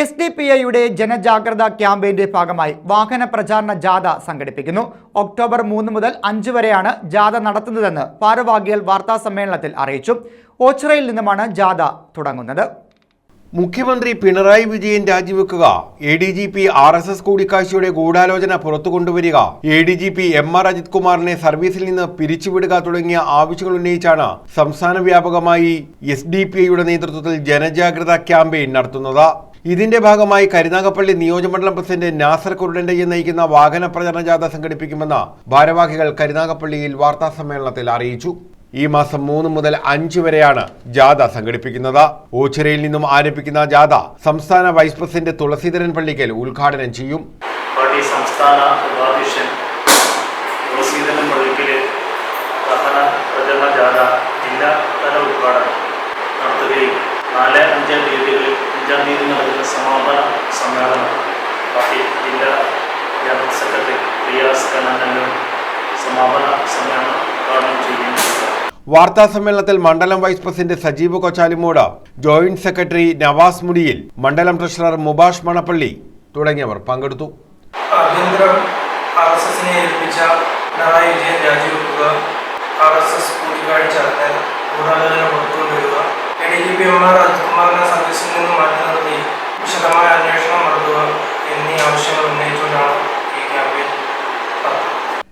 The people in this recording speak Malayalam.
എസ് ഡി പി ഐയുടെ ജനജാഗ്രതാ ക്യാമ്പയിന്റെ ഭാഗമായി വാഹന പ്രചാരണ ജാഥ സംഘടിപ്പിക്കുന്നു. ഒക്ടോബർ മൂന്ന് മുതൽ അഞ്ച് വരെയാണ് ജാഥ നടത്തുന്നതെന്ന് ഭാരവാഹികൾ വാർത്താ സമ്മേളനത്തിൽ അറിയിച്ചു. ഓച്ചിറയിൽ നിന്നുമാണ് ജാഥ തുടങ്ങുന്നത്. മുഖ്യമന്ത്രി Pinarayi Vijayan രാജിവെക്കുക. A D G P R S S കൂടിക്കാഴ്ചയുടെ ഗൂഢാലോചന പുറത്തു കൊണ്ടുവരിക A D G P M R Ajith കുമാറിനെ സർവീസിൽ നിന്ന് പിരിച്ചുവിടുക തുടങ്ങിയ ആവശ്യങ്ങൾ ഉന്നയിച്ചാണ് സംസ്ഥാന വ്യാപകമായി എസ് ഡി പി ഐയുടെ നേതൃത്വത്തിൽ ജനജാഗ്രതാ ക്യാമ്പയിൻ നടത്തുന്നത്. ഇതിന്റെ ഭാഗമായി കരുനാഗപ്പള്ളി നിയോജകമണ്ഡലം പ്രസിഡന്റ് നാസർ കുരുടന്റെ നയിക്കുന്ന വാഹന പ്രചരണ ജാഥ സംഘടിപ്പിക്കുമെന്ന് ഭാരവാഹികൾ കരുനാഗപ്പള്ളിയിൽ വാർത്താ സമ്മേളനത്തിൽ അറിയിച്ചു. ഈ മാസം മൂന്ന് മുതൽ അഞ്ച് വരെയാണ് ജാഥ സംഘടിപ്പിക്കുന്നത്. ഓച്ചിറയിൽ നിന്നും ആരംഭിക്കുന്ന ജാഥ സംസ്ഥാന വൈസ് പ്രസിഡന്റ് തുളസീധരൻ പള്ളിക്കൽ ഉദ്ഘാടനം ചെയ്യും. സംസ്ഥാന ഉപാധ്യക്ഷൻ തുളസീധരൻ പള്ളിക്കൽ ജില്ലാ തല ഉദ്ഘാടനം നടത്തുകയും നാല് അഞ്ച് തീയതികളിൽ അഞ്ചാം തീയതി നടക്കുന്ന സമാപന സമ്മേളനം. പാർട്ടി ജില്ലാ ജനറൽ സെക്രട്ടറി റിയാസ് കണ്ണനും സമാപന സമ്മേളനം ഉദ്ഘാടനം ചെയ്യുകയും വാർത്താ സമ്മേളനത്തിൽ മണ്ഡലം vice president Sajeev Kochalimoodu joint secretary Navas മുടിയിൽ മണ്ഡലം ട്രഷറർ മുബാഷ് മണപ്പള്ളി തുടങ്ങിയവർ പങ്കെടുത്തു. ആഭ്യന്തരം ആർ എസ് എസിനെ ഏൽപ്പിച്ച പിണറായി വിജയൻ രാജിവെക്കുക ആർ എസ് എസ് കൂടിക്കാഴ്ച ഗൂഢാലോചന പുറത്തുകൊണ്ടുവരിക A D G P M R അജിത്കുമാറിനെ സർവീസിൽ നിന്ന് മാറ്റി നിർത്തി വിശദമായ അന്വേഷണം നടത്തുക എന്നീ ആവശ്യങ്ങൾ ഉന്നയിച്ചുകൊണ്ടാണ് ഈ ക്യാമ്പയിൻ നടത്തുന്നത്